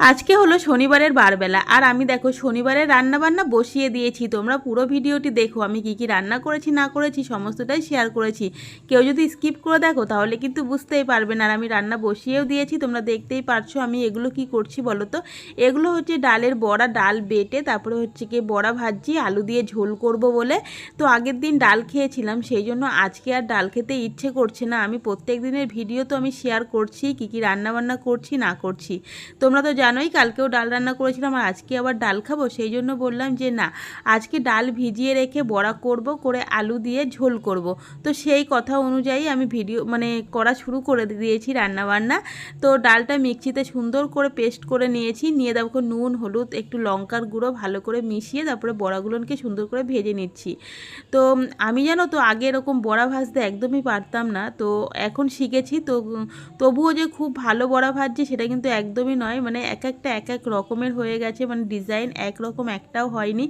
আজকে হলো শনিবারের বারবেলা। আর আমি দেখো শনিবারের রান্না বান্না বসিয়ে দিয়েছি। তোমরা পুরো ভিডিওটি দেখো, আমি কি কি রান্না করেছি, না করেছি, সমস্তটাই শেয়ার করেছি। কেউ যদি স্কিপ করে দেখো, তাহলে কিন্তু বুঝতেই পারবে না। আর আমি রান্না বসিয়েও দিয়েছি, তোমরা দেখতেই পারছ আমি এগুলো কি করছি বলো তো? এগুলো হচ্ছে ডালের বড়া, ডাল বেটে, তারপরে হচ্ছে কি বড়া ভাজি আলু দিয়ে ঝোল করব বলে। তো আগের দিন ডাল খেয়েছিলাম, সেই জন্য আজকে আর ডাল খেতে ইচ্ছে করছে না। আমি প্রত্যেক দিনের ভিডিও তো আমি শেয়ার করছি, কি কি রান্না বান্না করছি, না করছি। তোমরা তো জানোই কালকেও ডাল রান্না করেছিলাম আর আজকে আবার ডাল খাব, সেই জন্য বললাম যে না, আজকে ডাল ভিজিয়ে রেখে বড়া করব, করে আলু দিয়ে ঝোল করব। তো সেই কথা অনুযায়ী আমি ভিডিও মানে করা শুরু করে দিয়েছি রান্না বান্না তো ডালটা মিক্সিতে সুন্দর করে পেস্ট করে নিয়েছি, নিয়ে দেখো নুন, হলুদ, একটু লঙ্কার গুঁড়ো ভালো করে মিশিয়ে তারপরে বড়াগুলোকে সুন্দর করে ভেজে নিচ্ছি। তো আমি জানো তো আগে এরকম বড়া ভাজতে একদমই পারতাম না, তো এখন শিখেছি, তো, তবুও যে খুব ভালো বড়া ভাজছি সেটা কিন্তু একদমই নয় মানে এক একটা, এক এক রকমের হয়ে গেছে। মানে ডিজাইন একরকম, একটাও হয়নি।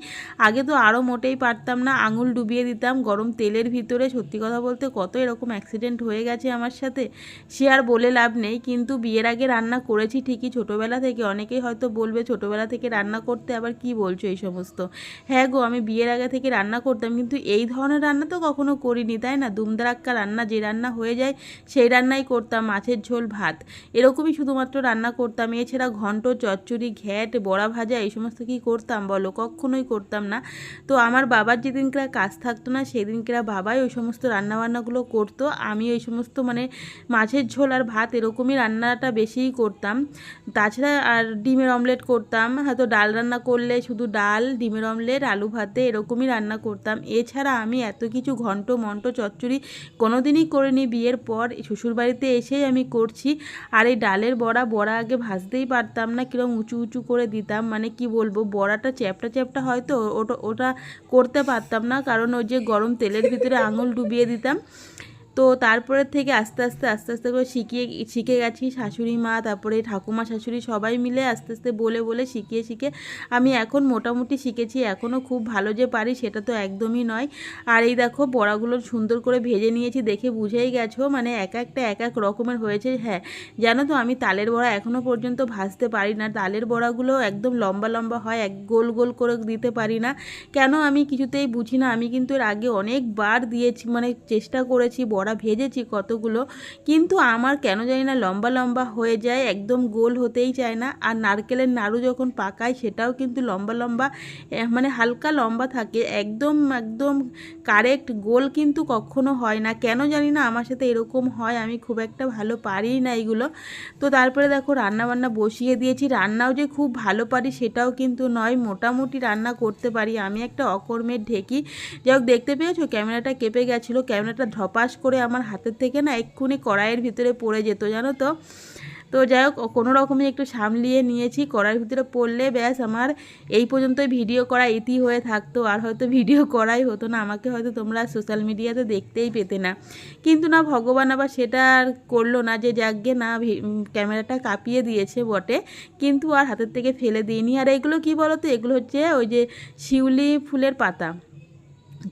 আগে তো আরও মোটেই পারতাম না। আঙুল ডুবিয়ে দিতাম, গরম তেলের ভিতরে। সত্যি কথা বলতে কত এরকম অ্যাক্সিডেন্ট হয়ে গেছে আমার সাথে, সে আর বলে লাভ নেই। কিন্তু বিয়ের আগে রান্না করেছি ঠিকই। ছোটোবেলা থেকে অনেকেই হয়তো বলবে, ছোটোবেলা থেকে রান্না করতে আবার কি বলছো এই সমস্ত? হ্যাঁ গো, আমি বিয়ের আগে থেকে রান্না করতাম। কিন্তু এই ধরনের রান্না তো কখনো করিনি, তাই না? দুমদারাক্কা রান্না, যে রান্না হয়ে যায়, সেই রান্নাই করতাম। মাছের ঝোল, ভাত, এরকমই শুধুমাত্র রান্না করতাম। এছাড়া ঘন্ট চচ্চড়ি, ঘ্যাট, বড়া ভাজা, এই সমস্ত কি করতাম বলো? কখনোই করতাম না। তো আমার বাবার যেদিনকে কাজ থাকতো না সেদিনকে বাবাই ওই সমস্ত রান্নাবান্নাগুলো করতো। আমি ওই সমস্ত মানে মাছের ঝোল আর ভাত এরকমই রান্নাটা বেশিই করতাম। তাছাড়া আর ডিমের অমলেট করতাম। হয়তো ডাল রান্না করলে শুধু ডাল, ডিমের অমলেট, আলু ভাতে এরকমই রান্না করতাম। এছাড়া আমি এত কিছু ঘন্ট, মন্ট, চচ্চড়ি কোনোদিনই করিনি। বিয়ের পর শ্বশুরবাড়িতে এসেই আমি করছি। আর এই ডালের বড়া বড়া আগে ভাজতেই পারতাম না, কিরম উঁচু উঁচু করে দিতাম। মানে কি বলব, বড়াটা চ্যাপটা চ্যাপটা হয়তো ওটা ওটা করতে পারতাম না। কারণ ওই যে গরম তেলের ভিতরে আঙুল ডুবিয়ে দিতাম। তো তারপরে থেকে আস্তে আস্তে আস্তে আস্তে করে শিখিয়ে, শিখে গেছি শাশুড়ি মা, তারপরে ঠাকুমা, শাশুড়ি সবাই মিলে আস্তে আস্তে বলে বলে শিখিয়ে শিখে আমি এখন মোটামুটি শিখেছি। এখনও খুব ভালো যে পারি সেটা তো একদমই নয়। আর এই দেখো বড়াগুলো সুন্দর করে ভেজে নিয়েছি দেখে বুঝেই গেছো? মানে এক একটা, এক এক রকমের হয়েছে হ্যাঁ। জানো তো আমি তালের বড়া এখনও পর্যন্ত ভাজতে পারি না। তালের বড়াগুলো একদম লম্বা লম্বা হয়, এক গোল গোল করে দিতে পারি না। কেন আমি কিছুতেই বুঝি না। আমি কিন্তু এর আগে অনেকবার দিয়েছি মানে চেষ্টা করেছি বড়া ভেজেছি কতগুলো, কিন্তু আমার কেন জানি না লম্বা লম্বা হয়ে যায়, একদম গোল হতেই চায় না। আর নারকেলের নাড়ু যখন পাকায় সেটাও কিন্তু লম্বা লম্বা মানে হালকা লম্বা থাকে। একদম একদম কারেক্ট গোল কিন্তু কখনো হয় না। কেন জানি না আমার সাথে এরকম হয়, আমি খুব একটা ভালো পারি না এগুলো। তো তারপরে দেখো রান্না বান্না বসিয়ে দিয়েছি। রান্নাও যে খুব ভালো পারি সেটাও কিন্তু নয়, মোটামুটি রান্না করতে পারি। আমি একটা অকর্মের ঢেকি। যাই হোক, দেখতে পেয়েছ? ক্যামেরাটা কেঁপে গেছিল, ক্যামেরাটা ধপাস করে আমার হাতের থেকে না এক্ষুনি কড়াইয়ের ভিতরে পড়ে যেত, জানো তো? তো যাই হোক, কোনো রকমই একটু সামলিয়ে নিয়েছি, কড়াইয়ের ভিতরে পড়লে ব্যাস আমার এই পর্যন্তই ভিডিও করা ইতি হয়ে থাকতো, আর হয়তো ভিডিও করাই হতো না, আমাকে হয়তো তোমরা সোশ্যাল মিডিয়াতে দেখতেই পেতে না। কিন্তু না, ভগবান আবার সেটা আর করল না যে যাকগে না ক্যামেরাটা কাঁপিয়ে দিয়েছে বটে, কিন্তু আর হাতের থেকে ফেলে দিইনি। আর এগুলো কি বলো তো এগুলো হচ্ছে ওই যে শিউলি ফুলের পাতা।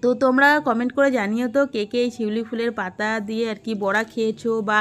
তো তোমরা কমেন্ট করে জানিও তো কে কে এই শিউলি ফুলের পাতা দিয়ে আর কি বড়া খেয়েছো বা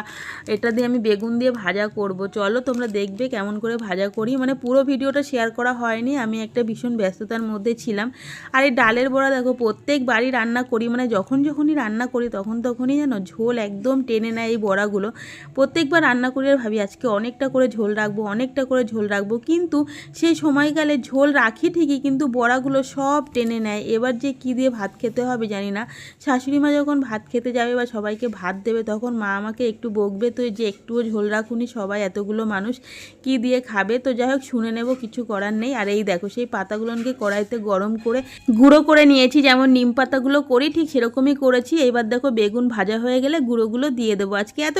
এটা দিয়ে আমি বেগুন দিয়ে ভাজা করব। চলো তোমরা দেখবে কেমন করে ভাজা করি। মানে পুরো ভিডিওটা শেয়ার করা হয়নি, আমি একটা ভীষণ ব্যস্ততার মধ্যে ছিলাম। আর এই ডালের বড়া দেখো, প্রত্যেক বাড়ি রান্না করি মানে যখন যখনই রান্না করি তখন তখনই যেন ঝোল একদম টেনে নেয় এই বড়াগুলো। প্রত্যেকবার রান্না করি আর ভাবি, আজকে অনেকটা করে ঝোল রাখব, অনেকটা করে ঝোল রাখব। কিন্তু সেই সময়কালে ঝোল রাখি ঠিকই, কিন্তু বড়াগুলো সব টেনে নেয়। এবার যে কী দিয়ে ভাত খেতে হবে জানি না। শাশুড়ি মা যখন ভাত খেতে যাবে বা সবাইকে ভাত দেবে, তখন মা আমাকে একটু বকবে তো যে একটুও ঝোল রাখুনি, সবাই এতগুলো মানুষ কি দিয়ে খাবে? তো যাই হোক, শুনে নেব, কিছু করার নেই। আর এই দেখো, সেই পাতাগুলোকে কড়াইতে গরম করে গুঁড়ো করে নিয়েছি, যেমন নিম পাতাগুলো করি, ঠিক সেরকমই করেছি। এবার দেখো, বেগুন ভাজা হয়ে গেলে গুঁড়োগুলো দিয়ে দেবো আজকে। এত